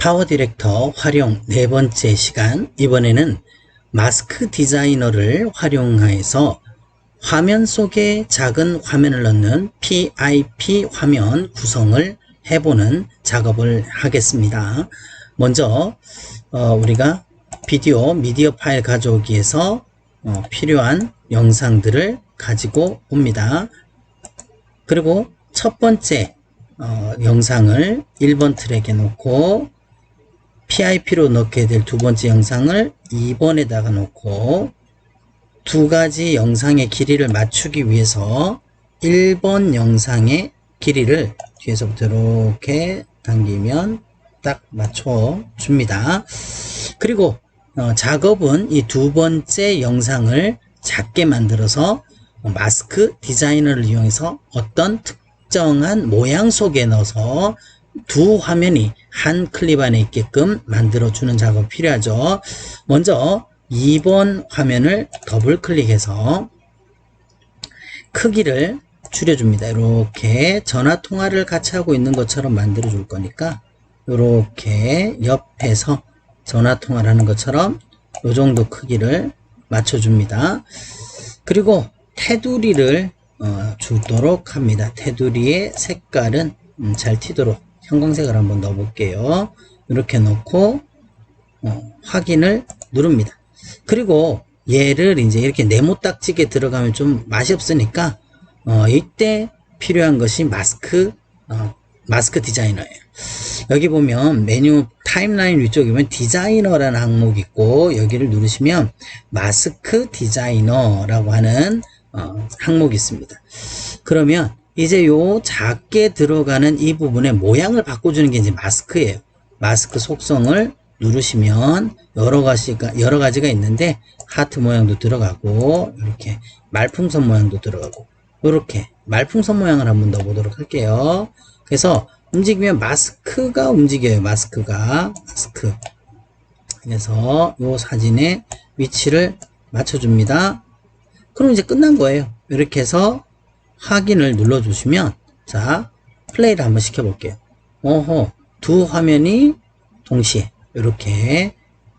파워 디렉터 활용 네 번째 시간 이번에는 마스크 디자이너를 활용해서 화면 속에 작은 화면을 넣는 PIP 화면 구성을 해보는 작업을 하겠습니다. 먼저 어, 우리가 비디오 미디어 파일 가져오기에서 어, 필요한 영상들을 가지고 옵니다. 그리고 첫 번째 어, 영상을 1번 트랙에 놓고 PIP로 넣게 될 두 번째 영상을 2번에다가 놓고 두 가지 영상의 길이를 맞추기 위해서 1번 영상의 길이를 뒤에서부터 이렇게 당기면 딱 맞춰 줍니다. 그리고 어, 작업은 이 두 번째 영상을 작게 만들어서 마스크 디자이너를 이용해서 어떤 특정한 모양 속에 넣어서 두 화면이 한 클립 안에 있게끔 만들어주는 작업이 필요하죠. 먼저 2번 화면을 더블 클릭해서 크기를 줄여줍니다. 이렇게 전화 통화를 같이 하고 있는 것처럼 만들어 줄 거니까 이렇게 옆에서 전화 통화를 하는 것처럼 이 정도 크기를 맞춰줍니다. 그리고 테두리를 어, 주도록 합니다. 테두리의 색깔은 음, 잘 튀도록 형광색을 한번 넣어 볼게요. 이렇게 넣고 어, 확인을 누릅니다. 그리고 얘를 이제 이렇게 네모딱지게 들어가면 좀 맛이 없으니까 어, 이때 필요한 것이 마스크 어, 마스크 디자이너예요. 여기 보면 메뉴 타임라인 위쪽에 보면 디자이너라는 항목이 있고 여기를 누르시면 마스크 디자이너라고 하는 어, 항목이 있습니다. 그러면 이제 요 작게 들어가는 이 부분의 모양을 바꿔주는 게 이제 마스크예요. 마스크 속성을 누르시면 여러 가지가 여러 가지가 있는데 하트 모양도 들어가고 이렇게 말풍선 모양도 들어가고 이렇게 말풍선 모양을 한번 넣어보도록 할게요. 그래서 움직이면 마스크가 움직여요. 마스크가 마스크. 그래서 요 사진의 위치를 맞춰줍니다. 그럼 이제 끝난 거예요. 이렇게 해서 확인을 눌러주시면 자 플레이를 한번 시켜볼게요. 오호 두 화면이 동시에 이렇게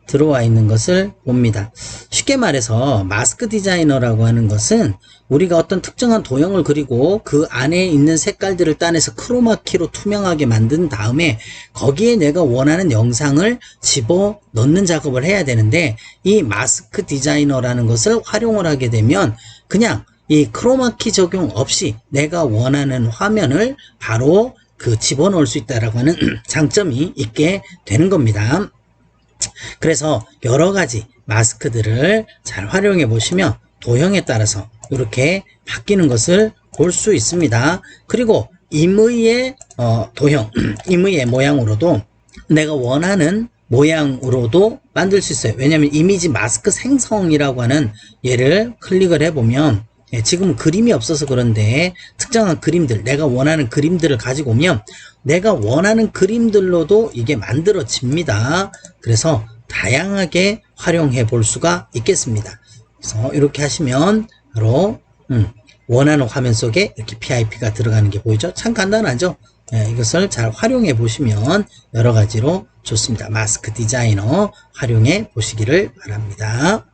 들어와 있는 것을 봅니다. 쉽게 말해서 마스크 디자이너라고 하는 것은 우리가 어떤 특정한 도형을 그리고 그 안에 있는 색깔들을 따내서 크로마키로 투명하게 만든 다음에 거기에 내가 원하는 영상을 집어 넣는 작업을 해야 되는데 이 마스크 디자이너라는 것을 활용을 하게 되면 그냥 이 크로마키 적용 없이 내가 원하는 화면을 바로 그 집어넣을 수 있다라고 하는 장점이 있게 되는 겁니다. 그래서 여러 가지 마스크들을 잘 활용해 보시면 도형에 따라서 이렇게 바뀌는 것을 볼 수 있습니다. 그리고 임의의 어, 도형, 임의의 모양으로도 내가 원하는 모양으로도 만들 수 있어요. 왜냐하면 이미지 마스크 생성이라고 하는 얘를 클릭을 해보면 예, 지금은 그림이 없어서 그런데 특정한 그림들, 내가 원하는 그림들을 가지고 오면 내가 원하는 그림들로도 이게 만들어집니다. 그래서 다양하게 활용해 볼 수가 있겠습니다. 그래서 이렇게 하시면 바로 음, 원하는 화면 속에 이렇게 PIP가 들어가는 게 보이죠? 참 간단하죠? 예, 이것을 잘 활용해 보시면 여러 가지로 좋습니다. 마스크 디자이너 활용해 보시기를 바랍니다.